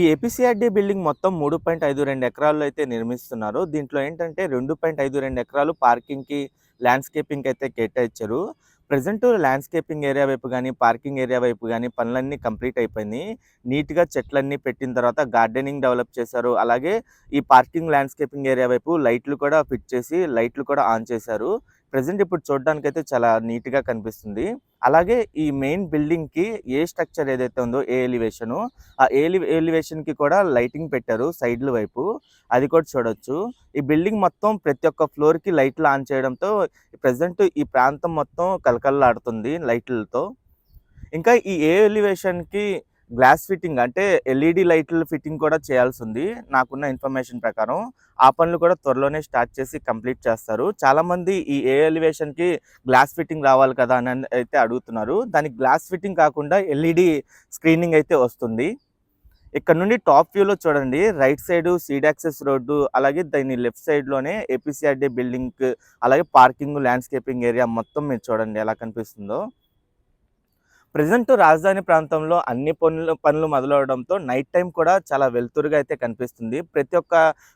ఈ ఏపీసీఆర్డీ బిల్డింగ్ మొత్తం మూడు పాయింట్ ఐదు రెండు ఎకరాల్లో అయితే నిర్మిస్తున్నారు. దీంట్లో ఏంటంటే రెండు పాయింట్ ఐదు రెండు ఎకరాలు పార్కింగ్కి ల్యాండ్స్కేపింగ్ అయితే కేటాయించారు. ప్రజెంట్ ల్యాండ్స్కేపింగ్ ఏరియా వైపు కానీ పార్కింగ్ ఏరియా వైపు కానీ పనులన్నీ కంప్లీట్ అయిపోయినాయి నీట్గా చెట్లన్నీ పెట్టిన తర్వాత గార్డెనింగ్ డెవలప్ చేశారు. అలాగే ఈ పార్కింగ్ ల్యాండ్స్కేపింగ్ ఏరియా వైపు లైట్లు కూడా ఫిట్ చేసి లైట్లు కూడా ఆన్ చేశారు. ప్రజెంట్ ఇప్పుడు చూడడానికి అయితే చాలా నీట్గా కనిపిస్తుంది. అలాగే ఈ మెయిన్ బిల్డింగ్కి ఏ స్ట్రక్చర్ ఏదైతే ఉందో ఏ ఎలివేషన్ ఆ ఎలివేషన్ ఎలివేషన్కి కూడా లైటింగ్ పెట్టారు సైడ్ల వైపు. అది కూడా చూడొచ్చు. ఈ బిల్డింగ్ మొత్తం ప్రతి ఒక్క ఫ్లోర్కి లైట్లు ఆన్ చేయడంతో ప్రజెంట్ ఈ ప్రాంతం మొత్తం కలకల్లాడుతుంది లైట్లతో. ఇంకా ఈ ఏ ఎలివేషన్కి గ్లాస్ ఫిట్టింగ్ అంటే ఎల్ఈడి లైట్ల ఫిట్టింగ్ కూడా చేయాల్సి ఉంది నాకున్న ఇన్ఫర్మేషన్ ప్రకారం ఆ పనులు కూడా త్వరలోనే స్టార్ట్ చేసి కంప్లీట్ చేస్తారు. చాలామంది ఈ ఏ ఎలివేషన్కి గ్లాస్ ఫిట్టింగ్ రావాలి కదా అని అయితే అడుగుతున్నారు. దానికి గ్లాస్ ఫిట్టింగ్ కాకుండా ఎల్ఈడి స్క్రీనింగ్ అయితే వస్తుంది. ఇక్కడ నుండి టాప్ వ్యూలో చూడండి. Right side side access road అలాగే దాని లెఫ్ట్ సైడ్లోనే ఏపీసీఆర్డీ బిల్డింగ్ అలాగే పార్కింగ్ ల్యాండ్స్కేపింగ్ ఏరియా మొత్తం మీరు చూడండి ఎలా కనిపిస్తుందో. ప్రజెంట్ రాజధాని ప్రాంతంలో అన్ని పనులు పనులు మొదలవడంతో నైట్ టైం కూడా చాలా వెలుతురుగా అయితే కనిపిస్తుంది. ప్రతి ఒక్క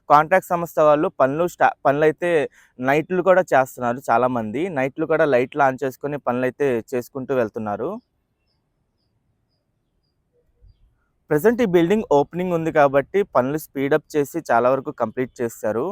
కాంట్రాక్ట్ సంస్థ వాళ్ళు పనులు స్టా పనులు అయితే నైట్లు కూడా చేస్తున్నారు చాలామంది. నైట్లు కూడా లైట్లు ఆన్ చేసుకొని పనులు అయితే చేసుకుంటూ వెళ్తున్నారు. ప్రజెంట్ ఈ బిల్డింగ్ ఓపెనింగ్ ఉంది కాబట్టి పనులు స్పీడప్ చేసి చాలా వరకు కంప్లీట్ చేస్తారు